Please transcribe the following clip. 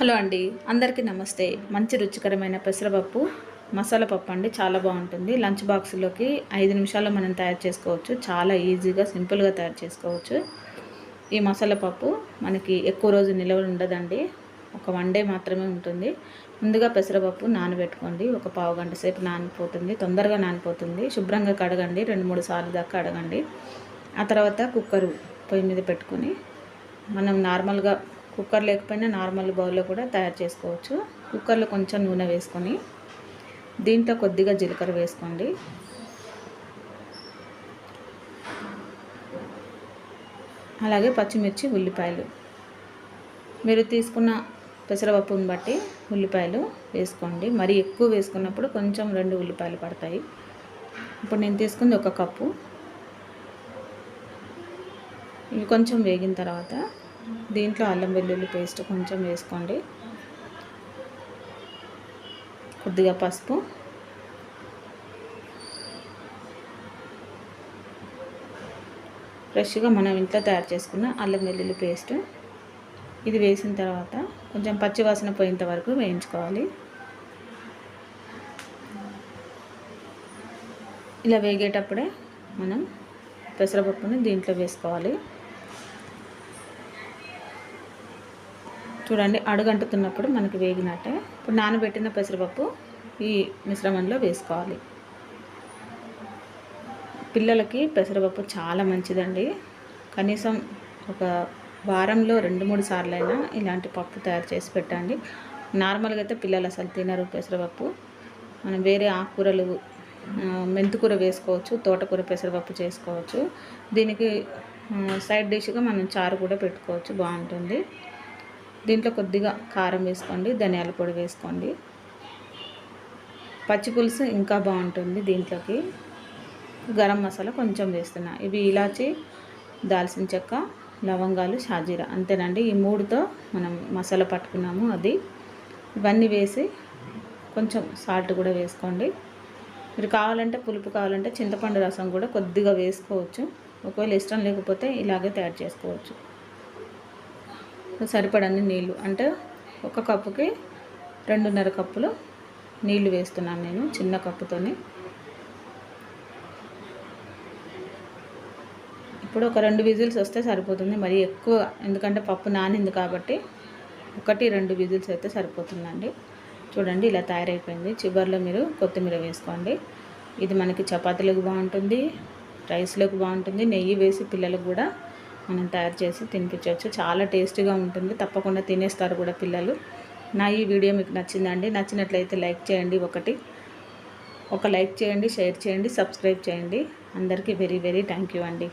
Hello అండి. అందరికీ నమస్తే. మంచి రుచికరమైన పెసరపప్పు మసాలా పప్పు అండి. చాలా బాగుంటుంది. లంచ్ బాక్స్లోకి ఐదు నిమిషాల్లో మనం తయారు చేసుకోవచ్చు. చాలా ఈజీగా సింపుల్గా తయారు చేసుకోవచ్చు. ఈ మసాలా పప్పు మనకి ఎక్కువ రోజు నిలవ ఉండదండి. ఒక వన్ డే మాత్రమే ఉంటుంది. ముందుగా పెసరపప్పు నానబెట్టుకోండి. ఒక పావు గంట సేపు నానిపోతుంది. తొందరగా నానిపోతుంది. శుభ్రంగా కడగండి. రెండు మూడు సార్లు దాకా కడగండి. ఆ తర్వాత కుక్కర్ పొయ్యి మీద పెట్టుకొని మనం నార్మల్గా కుక్కర్ లేకపోయినా నార్మల్ బౌల్లో కూడా తయారు చేసుకోవచ్చు. కుక్కర్లో కొంచెం నూనె వేసుకొని దీంట్లో కొద్దిగా జీలకర్ర వేసుకోండి. అలాగే పచ్చిమిర్చి ఉల్లిపాయలు. మీరు తీసుకున్న పెసరపప్పుని బట్టి ఉల్లిపాయలు వేసుకోండి. మరి ఎక్కువ వేసుకున్నప్పుడు కొంచెం రెండు ఉల్లిపాయలు పడతాయి. ఇప్పుడు నేను తీసుకుంది ఒక కప్పు. ఇవి కొంచెం వేగిన తర్వాత దీంట్లో అల్లం వెల్లుల్లి పేస్ట్ కొంచెం వేసుకోండి. కొద్దిగా పసుపు. ఫ్రెష్గా మనం ఇంట్లో తయారు చేసుకున్న అల్లం వెల్లుల్లి పేస్ట్. ఇది వేసిన తర్వాత కొంచెం పచ్చివాసన పోయేంత వరకు వేయించుకోవాలి. ఇలా వేగేటప్పుడే మనం పెసరపప్పుని దీంట్లో వేసుకోవాలి. చూడండి అడుగంటుతున్నప్పుడు మనకి వేగినట్టే. ఇప్పుడు నానబెట్టిన పెసరపప్పు ఈ మిశ్రమంలో వేసుకోవాలి. పిల్లలకి పెసరపప్పు చాలా మంచిదండి. కనీసం ఒక వారంలో రెండు మూడు సార్లైనా ఇలాంటి పప్పు తయారు చేసి పెట్టండి. నార్మల్గా అయితే పిల్లలు అసలు తినరు పెసరపప్పు. మనం వేరే ఆకుకూరలు మెంతికూర వేసుకోవచ్చు తోటకూర పెసరపప్పు చేసుకోవచ్చు. దీనికి సైడ్ డిష్గా మనం చారు కూడా పెట్టుకోవచ్చు బాగుంటుంది. దీంట్లో కొద్దిగా కారం వేసుకోండి ధనియాల పొడి వేసుకోండి. పచ్చి పులుసు ఇంకా బాగుంటుంది దీంట్లోకి. గరం మసాలా కొంచెం వేస్తున్నా. ఇవి ఇలాచి దాల్చిన చెక్క లవంగాలు షాజీరా అంతేనండి. ఈ మూడుతో మనం మసాలా పట్టుకున్నాము అది. ఇవన్నీ వేసి కొంచెం సాల్ట్ కూడా వేసుకోండి. మీరు కావాలంటే పులుపు కావాలంటే చింతపండు రసం కూడా కొద్దిగా వేసుకోవచ్చు. ఒకవేళ ఇష్టం లేకపోతే ఇలాగే తయారు చేసుకోవచ్చు. సరిపడని నీళ్ళు అంటే ఒక కప్పుకి రెండున్నర కప్పులు నీళ్ళు వేస్తున్నాను నేను చిన్న కప్పుతోని. ఇప్పుడు ఒక రెండు విజిల్స్ వస్తే సరిపోతుంది. మరి ఎక్కువ ఎందుకంటే పప్పు నానింది కాబట్టి ఒకటి రెండు విజిల్స్ అయితే సరిపోతుందండి. చూడండి ఇలా తయారైపోయింది. చివరిలో మీరు కొత్తిమీర వేసుకోండి. ఇది మనకి చపాతీలకు బాగుంటుంది రైస్లకు బాగుంటుంది నెయ్యి వేసి పిల్లలకు కూడా మనం తయారు చేసి తినిపించవచ్చు. చాలా టేస్టీగా ఉంటుంది. తప్పకుండా తినేస్తారు కూడా పిల్లలు. నా ఈ వీడియో మీకు నచ్చిందండి నచ్చినట్లయితే లైక్ చేయండి ఒకటి. ఒక లైక్ చేయండి షేర్ చేయండి సబ్స్క్రైబ్ చేయండి. అందరికీ వెరీ వెరీ థ్యాంక్ యూ అండి.